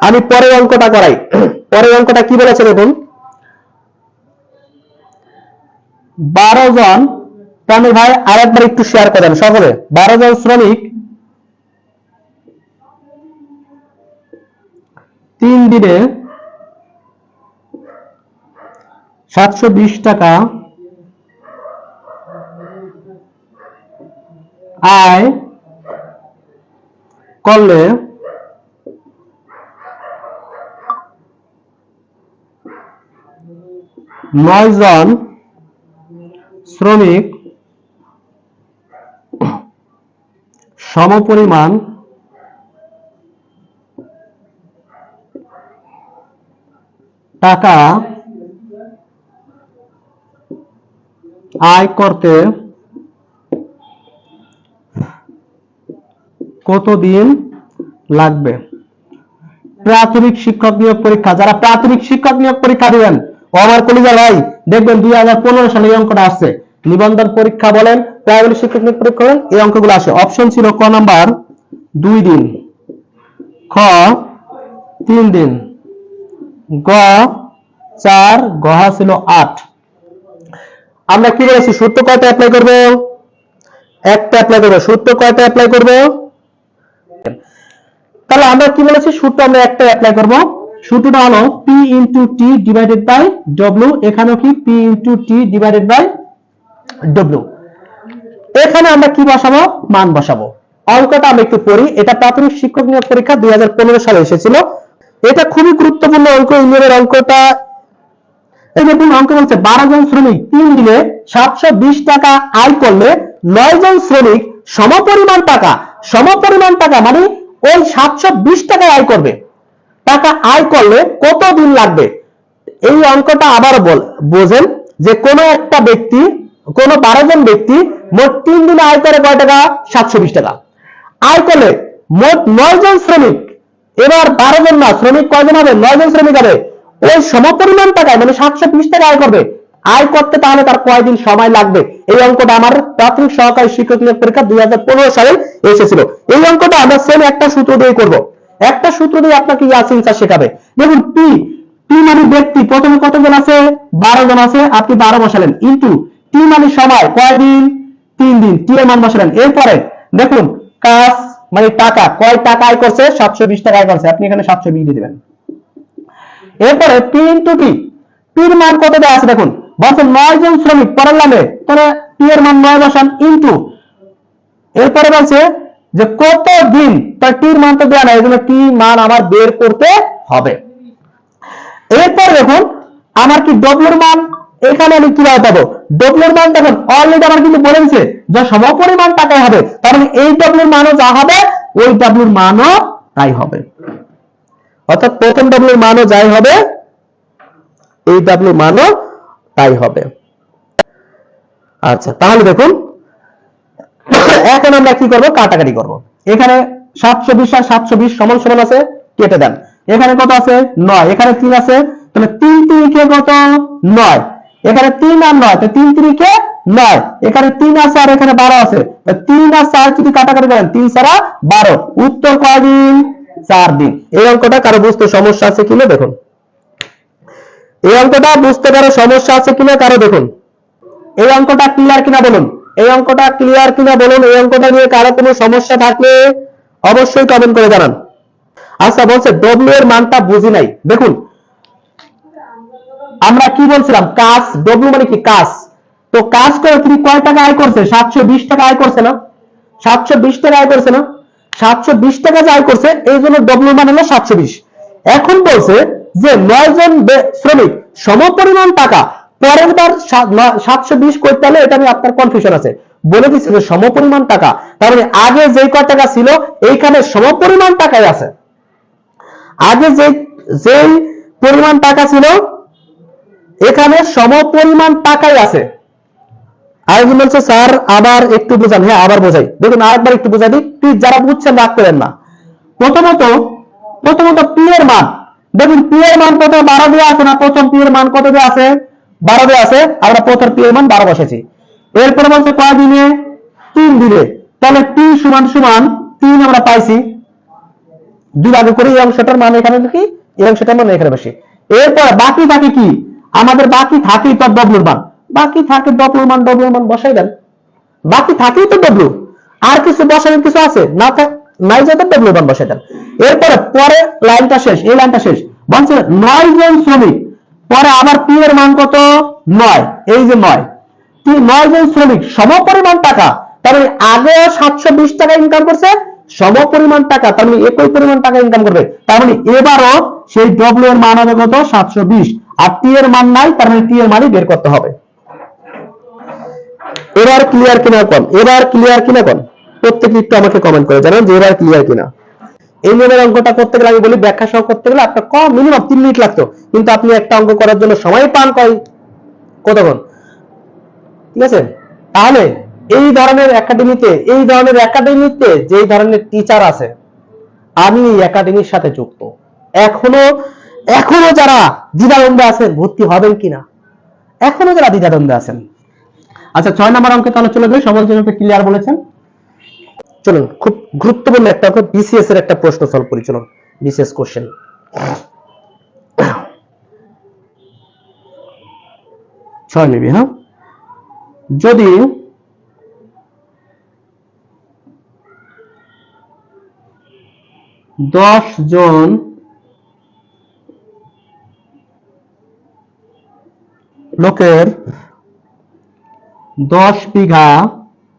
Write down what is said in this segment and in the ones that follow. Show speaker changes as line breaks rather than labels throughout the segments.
আমি পরের অঙ্কটা করাই। পরের অঙ্কটা কি বলেছে দেখুন? বারো জন তামিল ভাই আরেকবার একটু শেয়ার করেন সকলে বারো জন শ্রমিক, তিন দিনে সাতশো বিশ টাকা আয় করলে নয় জন শ্রমিক সমপরিমাণ টাকা আয় করতে কতদিন লাগবে? প্রাথমিক শিক্ষক নিয়োগ পরীক্ষা, যারা প্রাথমিক শিক্ষক নিয়োগ পরীক্ষা দিবেন ও আমার কলিজা ভাই দেখবেন দুই হাজার পনেরো সালে এই অঙ্কটা আসছে। নিবন্ধন পরীক্ষা বলেন, প্রাইমারি শিক্ষক পরীক্ষা বলেন, এই অঙ্কগুলো আসে। অপশন ছিল ক নাম্বার, দুই দিন। খ, তিন দিন। গ, চার গহা ছিল আট। আমরা কি বলেছি? সূত্র কয়টা অ্যাপ্লাই করব? একটা অ্যাপ্লাই করব। সূত্র কয়টা অ্যাপ্লাই করব? তাহলে আমরা কি বলেছি? সূত্র আমরা একটা অ্যাপ্লাই করব। সূত্রটা হলো p into T divided by w এখানেও কি p into T divided by w? এখানে আমরা কি বসাবো? মান বসাবো। অঙ্কটা আমরা একটু পড়ি। এটা প্রাথমিক শিক্ষক নিয়োগ পরীক্ষা দুই সালে এসেছিল। এটা খুবই গুরুত্বপূর্ণ অঙ্ক। ইউনিয়নের অঙ্কটা এই দেখুন অঙ্ক বলছে, বারো জন শ্রমিক, তিন দিনে সাতশো বিশ টাকা আয় করলে নয় জন শ্রমিক সমপরিমাণ টাকা। সমপরিমাণ টাকা মানে ওই সাতশো বিশ টাকা আয় করবে। টাকা আয় করলে কত দিন লাগবে? এই অঙ্কটা আবার বোঝেন যে কোনো একটা ব্যক্তি, কোনো বারো জন ব্যক্তি মোট তিন দিনে আয় করে কয় টাকা? সাতশো বিশ টাকা। আয় করলে মোট নয় জন শ্রমিক, এবার বারো জন না, শ্রমিক কয়জন হবে? নয় জন শ্রমিক হবে। ওই সমপরিমাণ টাকায় মানে সাতশো বিশ টাকা আয় করবে। আয় করতে তাহলে তার কয়দিন সময় লাগবে? এই অঙ্কটা আমার প্রাথমিক সহকারী শিক্ষক নিয়োগ পরীক্ষা দুই হাজার পনেরো সালে এসেছিল। এই অঙ্কটা আমরা সেম একটা সূত্র দিয়ে করব। একটা সূত্র দিয়ে আপনাকে ইয়াসিন স্যার শেখাবে। দেখুন, পি পি মানে ব্যক্তি, প্রথমে কতজন আছে? বারো জন আছে, আপনি বারো বসালেন। ইন্টু টি মানে সময়, কয়দিন? তিন দিন, টি এর মান বসালেন। এরপরে, দেখুন, কাজ মানে টাকা, কয় টাকা আয় করছে? সাতশো বিশ টাকা আয় করছে। আপনি এখানে সাতশো বিশ দিয়ে দেবেন। এরপরে, পি ইন্টু টি পির মান কত দেওয়া আছে দেখুন? বলছে নয় জন শ্রমিক, পরের নামে তাহলে পি এর মান নয় বসান, ইন্টু। এরপরে বলছে যে কত দিন তার টির মান তো দেওয়া নাই জন্য টি মান আমার বের করতে হবে। এরপর দেখুন, আমার কি ডব্লুর মান? এখানে আমি কীভাবে পাবো? ডব্লুর মান দেখুন অলরেডি আমার কিন্তু বলে দিচ্ছে যা সমপরিমাণ টাকায় হবে, তার মানে এই ডব্লুর মানও যা হবে, ওই ডব্লুর মানও তাই হবে। অর্থাৎ প্রথম ডাব্লুর মানও যাই হবে, এই ডাব্লুর মানও তাই হবে। আচ্ছা তাহলে দেখুন এখন আমরা কি করব? কাটাকাটি করব। এখানে সাতশো বিশ আর সাতশো বিশ সমান সমান আছে, কেটে দেন। এখানে কত আছে? নয়। এখানে তিন আছে, তাহলে তিন তিরিকে কত? নয়। এখানে তিন আর নয় তো তিন তিরিকে নয়। এখানে তিন আছে আর এখানে বারো আছে। তিন আর চার যদি কাটাকাটি করেন, তিন ছাড়া বারো। উত্তর কয়দিন? চার দিন। এই অঙ্কটা কারও বুঝতে সমস্যা আছে কিনা দেখুন। এই অঙ্কটা বুঝতে কারও সমস্যা আছে কিনা কারও দেখুন। এই অঙ্কটা ক্লিয়ার কিনা বলুন। এই অঙ্কটা ক্লিয়ার কিনা বলুন? এই অঙ্কটা নিয়ে কারও কোনো সমস্যা থাকলে অবশ্যই কমেন্ট করে জানান। আচ্ছা বলছে ডব্লিউ এর মানটা বুঝি নাই। দেখুন, আমরা কি বলছিলাম? কাজ ডব্লিউ মানে কি? কাজ। তো কাজ করে তিনি কয় টাকা আয় করছে? সাতশো বিশ টাকা আয় করছে না? সাতশো বিশ টাকা আয় করছে না? সাতশো বিশ টাকা যে আয় করছে, এই জন্য ডব্লিউ মান হলো সাতশো বিশ। এখন বলছে যে নয় জন শ্রমিক সমপরিমাণ টাকা পরের বার সাতশো বিশ করতে হলে এটা নিয়ে আপনার কনফিউশন আছে। বলে দিচ্ছে যে সমপরিমাণ টাকা, তার মানে আগে যেই কয় টাকা ছিল, এইখানে সমপরিমাণ টাকাই আছে। আগে যে যেই পরিমাণ টাকা ছিল, এখানে সমপরিমাণ টাকাই আছে। আরেকজন বলছে, স্যার, আবার একটু বোঝান। হ্যাঁ আবার বোঝাই। দেখুন, আরেকবার একটু বোঝাই দিই। প্লিজ, যারা বুঝছেন, রাগ করেন না। প্রথমত প্রথমত পি এর মান। দেখুন, পি এর মান কত? বারো দেওয়া আছে না? প্রথম পি এর মান কত দেওয়া আছে? বারো দেওয়া আছে, আমরা প্রথম পি এর মান বারো বসেছি। এরপরে বলছে কয় দিনে? তিন দিনে। তাহলে টি সমান সমান তিন আমরা পাইছি। দুই ভাগে করে এই অংশটার মান এখানে কি এই অংশটার মান এখানে বেশি এরপর বাকি থাকে কি? আমাদের বাকি থাকেই তো ডব্লুর মান। বাকি থাকে ডব্লুর মান ডব্লুর মান বসাই দেন। বাকি থাকেই তো ডব্লু আর কিছু বসানোর কিছু আছে? না থাক, নাই যেতে ডব্লুর মান বসাই দেন। এরপরে পরে লাইনটা শেষ, এই লাইনটা শেষ। বলছে নয় জন শ্রমিক পরে আবার পি এর মান কত? নয়। এই যে নয়। নয় জন শ্রমিক সম পরিমাণ টাকা, তার মানে আগে সাতশো বিশ টাকা ইনকাম করছে সম পরিমাণ টাকা, তার মানে একই পরিমাণ টাকা ইনকাম করবে। তার মানে এবারও সেই ডব্লিউ এর মান হবে কত? সাতশো বিশ। আর টি এর মান নাই, তার মানে টি এর মানই বের করতে হবে। এবার ক্লিয়ার কিনা কম এবার ক্লিয়ার কিনা কম প্রত্যেকে একটু আমাকে কমেন্ট করে জানান যে এবার ক্লিয়ার কিনা। এই নিয়মের অঙ্কটা করতে গেলে, আমি বলি ব্যাখ্যা সহ করতে গেলে আপনার কম মিনিমাম তিন মিনিট লাগতো। কিন্তু আপনি একটা অঙ্ক করার জন্য সময় পান কয়? কতক্ষণ? ঠিক আছে? তাহলে এই ধরনের একাডেমিতে এই ধরনের একাডেমিতে যেই ধরনের টিচার আছে, আমি এই একাডেমির সাথে যুক্ত। এখনও এখনও যারা দ্বিধাদ্বন্দ্বে আছেন, ভর্তি হবেন কিনা? এখনও যারা দ্বিধাদ্বন্দ্বে আছেন। আচ্ছা ছয় নম্বর অঙ্কে তাহলে চলে যাই। সমাজ জন্য ক্লিয়ার বলেছেন। চলুন, খুব গুরুত্বপূর্ণ একটা বিসিএস এর একটা প্রশ্ন সলভ করি, চলুন বিসিএস কোশ্চেন ছয় নিবি হ্যাঁ? যদি দশ জন লোকের দশ বিঘা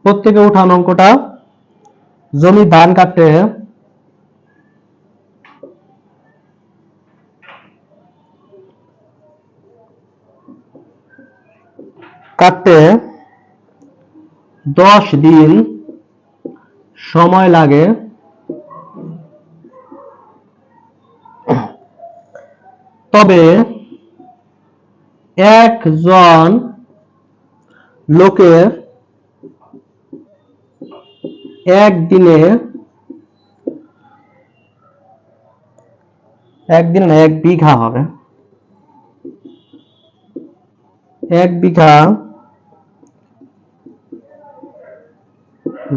প্রত্যেকে উঠান অঙ্কটা জমি ধান কাটতে কাটতে দশ দিন সময় লাগে তবে একজন লোকের একদিনে একদিন এক বিঘা হবে। এক বিঘা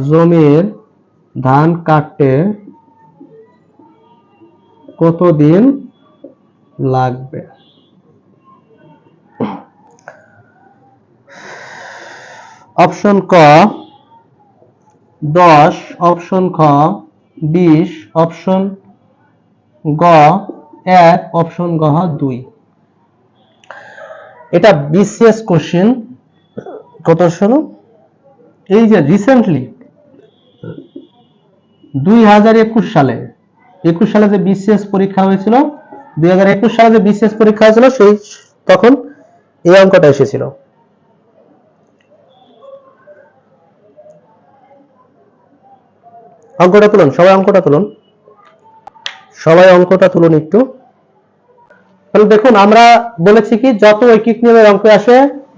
জমির ধান কাটতে কতদিন লাগবে? অপশন ক দশ, অপশন খ, বিশ, অপশন গ, এক, অপশন গ দুই। এটা বিসিএস কোশ্চেন, কত শোনো? এই যে রিসেন্টলি দুই হাজার একুশ সালে একুশ সালে যে বিসিএস পরীক্ষা হয়েছিল, দুই হাজার একুশ সালে যে বিসিএস পরীক্ষা হয়েছিল, সেই তখন এই অঙ্কটা এসেছিল। অঙ্কটা তুলুন, সবাই অঙ্কটা তুলুন। সবাই অঙ্কটা তুলুন একটু। তাহলে দেখুন, আমরা বলেছি কি, যত ঐকিক নিয়মের অঙ্ক আসে,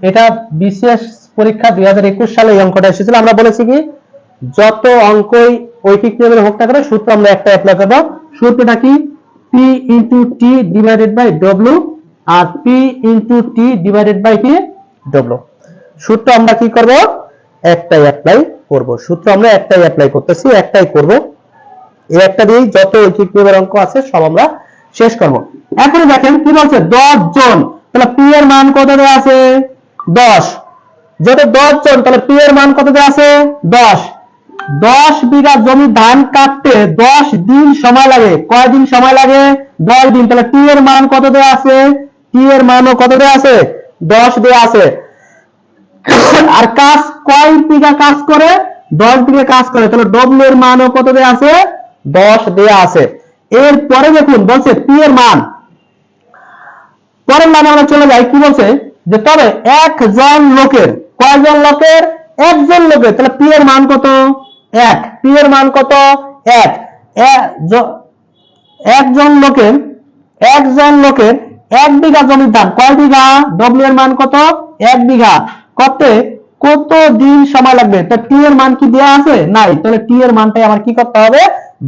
এটা বিসিএস পরীক্ষা দুই সালে এই অঙ্কটা এসেছিল। আমরা বলেছি কি, যত অঙ্কই ঐকিক নিয়মের হোক না কেন, সূত্র আমরা একটা অ্যাপ্লাই করব। সূত্রটা কি? P into T divided by W R P into T divided by কি ডব্লু সূত্র আমরা কি করব? একটাই অ্যাপ্লাই করব। সূত্র আমরা একটাই অ্যাপ্লাই করতেছি, একটাই করব। এই একটা দিয়েই যত ঐকিক নিয়মের অঙ্ক আছে, সব আমরা শেষ করব। এখন দেখেন কি বলছে? দশ জন। তাহলে পি এর মান কত দেওয়া আছে? দশ। যদি দশ জন, তাহলে পি এর মান কত দেওয়া আছে? দশ। দশ বিঘা জমি ধান কাটতে দশ দিন সময় লাগে। কয় দিন সময় লাগে? দশ দিন। তাহলে টি এর মান কত দেওয়া আছে? টি এর মানও কত দেওয়া আছে? দশ দেওয়া আছে। আর কাজ কয় বিঘা কাজ করে? দশ বিঘা কাজ করে। তাহলে ডব্লিউ এর মানও কত দেওয়া আছে? দশ দেওয়া আছে। এরপরে দেখুন, বলছে পি এর মান। পরের লাইনে আমরা চলে যাই। কি বলছে? যে তবে একজন লোকের, কয়জন লোকের? একজন লোকের। তাহলে পি এর মান কত? এক। পি এর মান কত? এক। একজন লোকের একজন লোকের এক বিঘা জমির ধান। কয় বিঘা? ডব্লিউ এর মান কত? এক বিঘা। করতে কত দিন সময় লাগবে? তা টি এর মান কি দেওয়া আছে? নাই। তাহলে টি এর মানটাই আমার কি করতে হবে?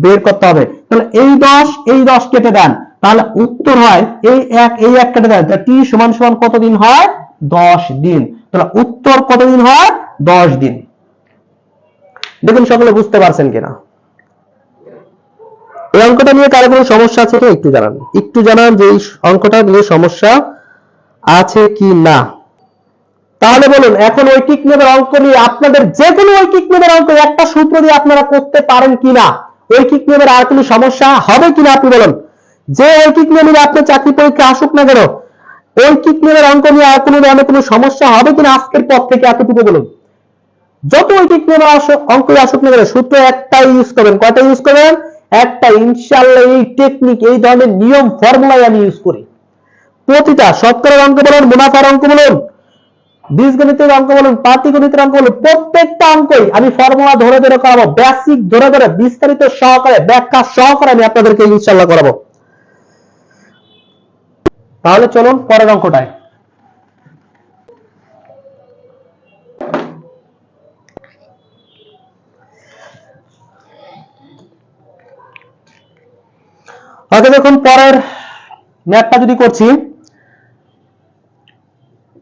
বের করতে হবে। তাহলে এই দশ এই দশ কেটে দেন। তাহলে উত্তর হয়, এই এক এই এক কেটে দেন। টি সমান সমান কত দিন হয়? দশ দিন। তাহলে উত্তর কতদিন হয়? দশ দিন। দেখুন, সকলে বুঝতে পারছেন কিনা? এই অঙ্কটা নিয়ে কারও কোনো সমস্যা আছে একটু জানান। একটু জানান যে এই অঙ্কটা নিয়ে সমস্যা আছে কি না। তাহলে বলুন, এখন ওই ঐকিক নিয়মের অঙ্ক নিয়ে আপনাদের যে কোনো ঐকিক নিয়মের অঙ্ক, একটা সূত্র দিয়ে আপনারা করতে পারেন কিনা? ওই ঐকিক নিয়মের আর কোনো সমস্যা হবে কিনা আপনি বলুন? যে ঐকিক নিয়ম নিয়ে আপনার চাকরি পরীক্ষা আসুক না কেন ঐকিক নিয়মের অঙ্ক নিয়ে আর কোনো ধরনের কোনো সমস্যা হবে কিনা আজকের পর থেকে এতটুকু বলুন। যত ঐকিক নিয়মের আসুক অঙ্ক আসুক না কেন, সূত্র একটাই ইউজ করবেন। কয়টা ইউজ করবেন? একটা ইনশাল্লাহ এই টেকনিক এই ধরনের নিয়ম ফর্মুলাই আমি ইউজ করি। প্রতিটা শতকরার অঙ্ক বলুন, মুনাফার অঙ্ক বলুন বীজগণিতের অঙ্ক বলুন পাটিগণিতের অঙ্ক বলুন, প্রত্যেকটা অঙ্কই আমি ফর্মুলা ধরে ধরে করাবো বেসিক ধরে ধরে, বিস্তারিত সহকারে, ব্যাখ্যা সহকারে আমি আপনাদেরকে ইনশাল্লাহ করাবো। তাহলে চলুন পরের অঙ্কটায়। আগে দেখুন পরের ম্যাথটা যদি করছি,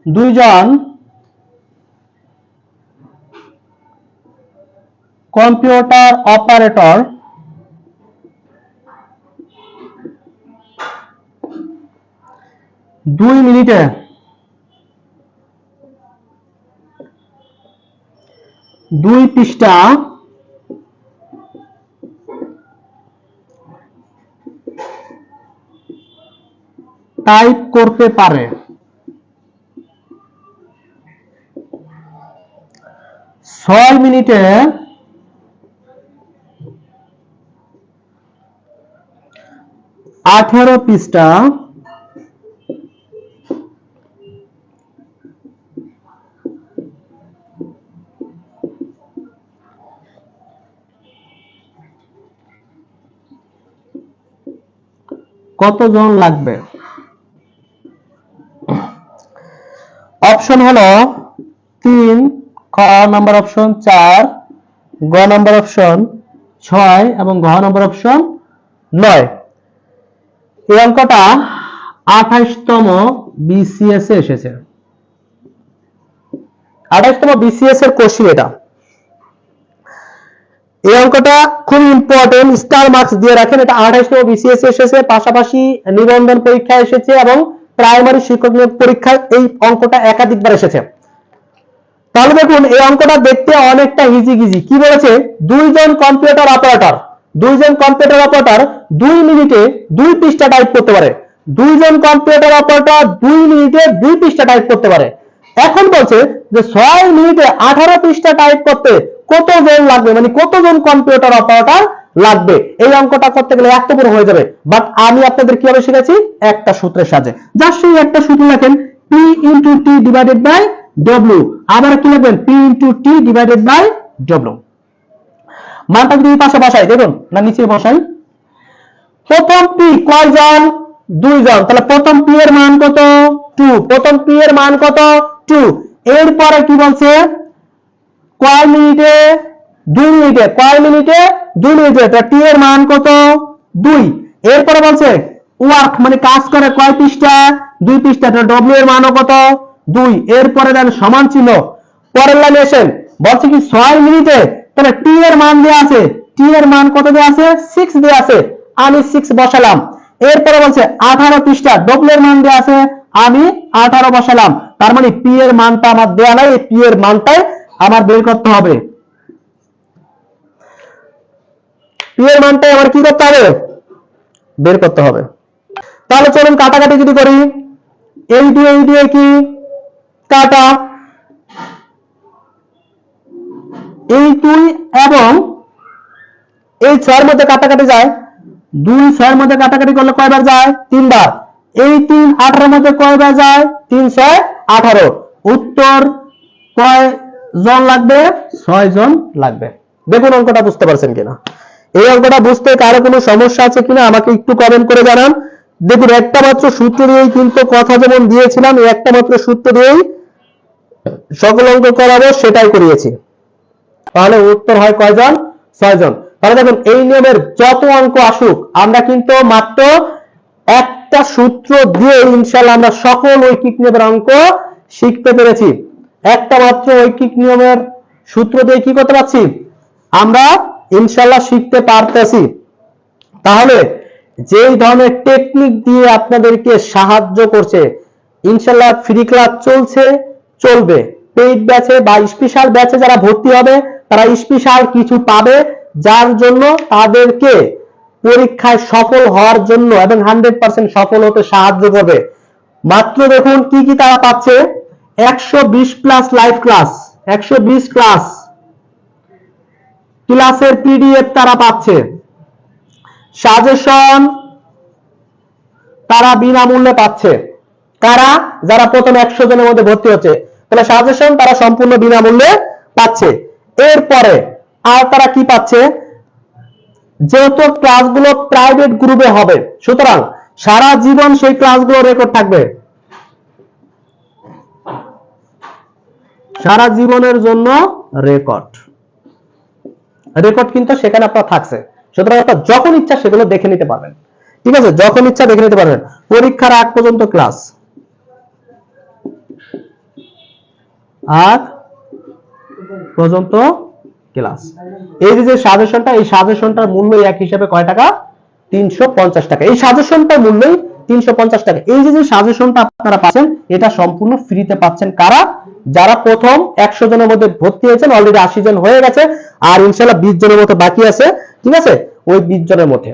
দুইজন কম্পিউটার অপারেটর দুই মিনিটে। দুই পৃষ্ঠা। টাইপ করতে পারে। ছয় মিনিটে আঠেরো পৃষ্ঠা। কতজন লাগবে? অপশন হলো তিন, খ নাম্বার অপশন চার, গ নাম্বার অপশন ছয় এবং ঘ নাম্বার অপশন নয়। এই অঙ্কটা আঠাইশতম বিসিএস এ এসেছে। আঠাইশতম বিসিএস এর কোশ্চিন এটা। এই অঙ্কটা খুব ইম্পর্টেন্ট স্টার মার্কস দিয়ে রাখেন, এটা আঠাইশতম বিসিএস এসেছে, পাশাপাশি নিবন্ধন পরীক্ষা এসেছে এবং প্রাইমারি শিক্ষক নিয়োগ পরীক্ষায় এই অঙ্কটা একাধিকবার এসেছে। তাহলে দেখুন, এই অঙ্কটা দেখতে অনেকটা ইজি গিজি কি বলেছে? দুইজন কম্পিউটার অপারেটর দুইজন কম্পিউটার অপারেটর দুই মিনিটে দুই পৃষ্ঠা টাইপ করতে পারে। দুইজন কম্পিউটার অপারেটর দুই মিনিটে দুই পৃষ্ঠা টাইপ করতে পারে। এখন বলছে যে ছয় মিনিটে আঠারো পৃষ্ঠা টাইপ করতে কতজন লাগবে? মানে কতজন কম্পিউটার অপারেটর লাগবে? এই অঙ্কটা করতে গেলে এত বড় হয়ে যাবে। বাট আমি আপনাদের কীভাবে শিখেছি একটা সূত্রের সাহায্যে। যার সেই একটা সূত্র লেখেন P into T divided by W আবার কি লিখবেন? P into T divided by W মানটা যদি পাশে বসাই, দেখুন, না নিচে বসাই। প্রথম পি কয়জন? দুইজন। তাহলে প্রথম পি এর মান কত? টু প্রথম পি এর মান কত? টু এরপরে কি বলছে? কয় মিনিটে? দুই মিনিটে। কয় মিনিটে? দুই মিনিটে। টি এর মান কত? দুই। এরপরে বলছে ওয়ার্ক মানে কাজ করে কয় পৃষ্ঠা? দুই পৃষ্ঠা। ডব্লিউ এর মানও কত? দুই। এরপরে দেন সমান ছিল পরের লাইনে এসেন বলছে কি, ছয় মিনিটে তাহলে টি এর মান দেওয়া আছে টি এর মান কত দেওয়া আছে? সিক্স দেওয়া আছে। আমি সিক্স বসালাম। এরপরে বলছে আঠারো পৃষ্ঠা ডব্লিউ এর মান দেওয়া আছে, আমি আঠারো বসালাম। তার মানে পি এর মানটা আমার দেওয়া নাই পি এর মানটাই আমার বের করতে হবে। পি এর মানটাই আমার কি করতে হবে? বের করতে হবে। তাহলে চলুন কাটাকাটি যদি করি, এই দিয়ে এই দিয়ে কি? কাটা। এই দুই এবং এই ছয়ের মধ্যে কাটাকাটি যায়। দুই ছয়ের মধ্যে কাটাকাটি করলে কয়বার যায়? তিনবার। এই তিন আঠারোর মধ্যে কয়বার যায়? তিন ছয় আঠারো। উত্তর কয় জন লাগবে? ছয় জন লাগবে। দেখুন অঙ্কটা বুঝতে পারছেন কিনা। এই অঙ্কটা বুঝতে কারও কোনো সমস্যা আছে কিনা আমাকে একটু কমেন্ট করে জানান। দেখুন, একটা মাত্র সূত্র দিয়েই কিন্তু কথা যেমন দিয়েছিলাম একটা মাত্র সূত্র দিয়েই সকল অঙ্ক করাবো, সেটাই করিয়েছি। তাহলে উত্তর হয় কয়জন? ছয়জন। তাহলে দেখুন, এই নিয়মের যত অঙ্ক আসুক, আমরা কিন্তু মাত্র একটা সূত্র দিয়ে ইনশাল্লাহ আমরা সকল ঐকিক নিয়মের অঙ্ক শিখতে পেরেছি। একটা মাত্র ঐকিক নিয়মের সূত্র দিয়ে কি করতে পারছি? আমরা ইনশাল্লাহ শিখতে পারতেছি। তাহলে যেই ধরনের টেকনিক দিয়ে আপনাদেরকে সাহায্য করছে ইনশাল্লাহ ফ্রি ক্লাস চলছে, চলবে। পেইড ব্যাচে বা স্পেশাল ব্যাচে যারা ভর্তি হবে তারা স্পেশাল কিছু পাবে, যার জন্য তাদেরকে পরীক্ষায় সফল হওয়ার জন্য এবং হান্ড্রেড পার্সেন্ট সফল হতে সাহায্য করবে। মাত্র দেখুন কি কি তারা পাচ্ছে। একশো বিশ প্লাস লাইভ ক্লাস একশো বিশ ক্লাস ক্লাসের পিডিএফ তারা পাচ্ছে। সাজেশন তারা বিনামূল্যে পাচ্ছে। কারা? যারা প্রথম একশো জনের মধ্যে ভর্তি হচ্ছে। তাহলে সাজেশন তারা সম্পূর্ণ বিনামূল্যে পাচ্ছে। এরপরে আর তারা কি পাচ্ছে? যেহেতু ক্লাসগুলো প্রাইভেট গ্রুপে হবে, সুতরাং সারা জীবন সেই ক্লাসগুলো রেকর্ড থাকবে। সারা জীবনের জন্য রেকর্ড রেকর্ড কিন্তু সেখানে আপনার থাকছে। সুতরাং আপনার যখন ইচ্ছা সেগুলো দেখে নিতে পারবেন। ঠিক আছে? যখন ইচ্ছা দেখে নিতে পারবেন। পরীক্ষার আগ পর্যন্ত ক্লাস আগ পর্যন্ত ক্লাস এই যে সাজেশনটা এই সাজেশনটার মূল্য এক হিসাবে কয় টাকা? তিনশো পঞ্চাশ টাকা। এই সাজেশনটার মূল্যই তিনশো পঞ্চাশ টাকা। এই যে সাজেশনটা আপনারা পাচ্ছেন, এটা সম্পূর্ণ ফ্রিতে পাচ্ছেন কারা? যারা প্রথম একশো জনের মধ্যে ভর্তি হয়েছেন অলরেডি আশি জন হয়ে গেছে, আর ইনশাল্লাহ বিশ জনের মতো বাকি আছে, ঠিক আছে? ওই বিশ জনের মধ্যে।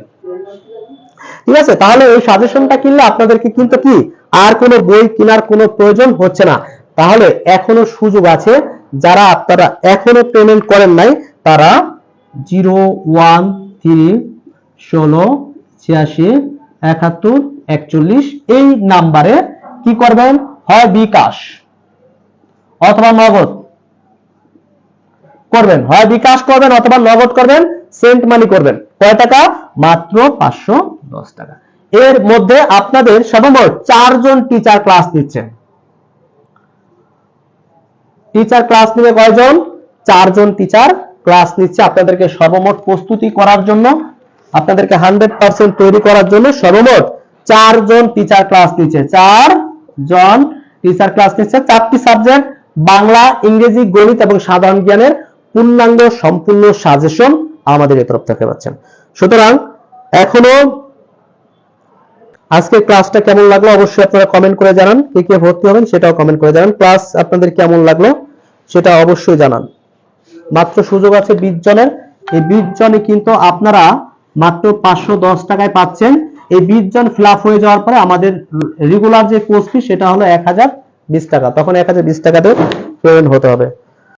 ঠিক আছে? তাহলে এই সাজেশনটা কিনলে আপনাদেরকে কিন্তু কি? আর কোনো বই কেনার কোনো প্রয়োজন হচ্ছে না। তাহলে এখনও সুযোগ আছে যারা আপনারা এখনও পেমেন্ট করেন নাই, তারা জিরো ওয়ান থ্রি ষোলো ছিয়াশি একাত্তর একচল্লিশ এই নাম্বারে কি করবেন? হয় বিকাশ অথবা নগদ করবেন। হয় বিকাশ করবেন অথবা নগদ করবেন সেন্ট মানি করবেন। কয় টাকা? মাত্র পাঁচশো দশ টাকা। এর মধ্যে আপনাদের সর্বমোট চারজন টিচার ক্লাস নিচ্ছেন টিচার ক্লাস নিবে কয়জন? চারজন টিচার ক্লাস নিচ্ছে আপনাদেরকে সর্বমোট প্রস্তুতি করার জন্য, আপনাদেরকে হান্ড্রেড পার্সেন্ট তৈরি করার জন্য সর্বমোট চারজন টিচার ক্লাস নিচ্ছে। চার জন টিচার ক্লাস নিচ্ছে। চারটি সাবজেক্ট বাংলা, ইংরেজি, গণিত এবং সাধারণ জ্ঞানের পূর্ণাঙ্গ সম্পূর্ণ সাজেশন আমাদের এই তরফ থেকে পাচ্ছেন। সুতরাং এখনও আজকে ক্লাসটা কেমন লাগল অবশ্যই আপনারা কমেন্ট করে জানান, কে কে ভর্তি হবেন সেটাও কমেন্ট করে জানান। ক্লাস আপনাদের কেমন লাগল সেটা অবশ্যই জানান। মাত্র সুযোগ আছে বিশ জনের। এই বিশ জনে কিন্তু আপনারা মাত্র পাঁচশো দশ টাকায় পাচ্ছেন। এই বিশ জন ফিল হয়ে যাওয়ার পরে আমাদের রেগুলার যে কোর্স ফি সেটা হলো এক হাজার বিশ টাকা। তখন এক হাজার বিশ টাকাতে পেমেন্ট হতে হবে।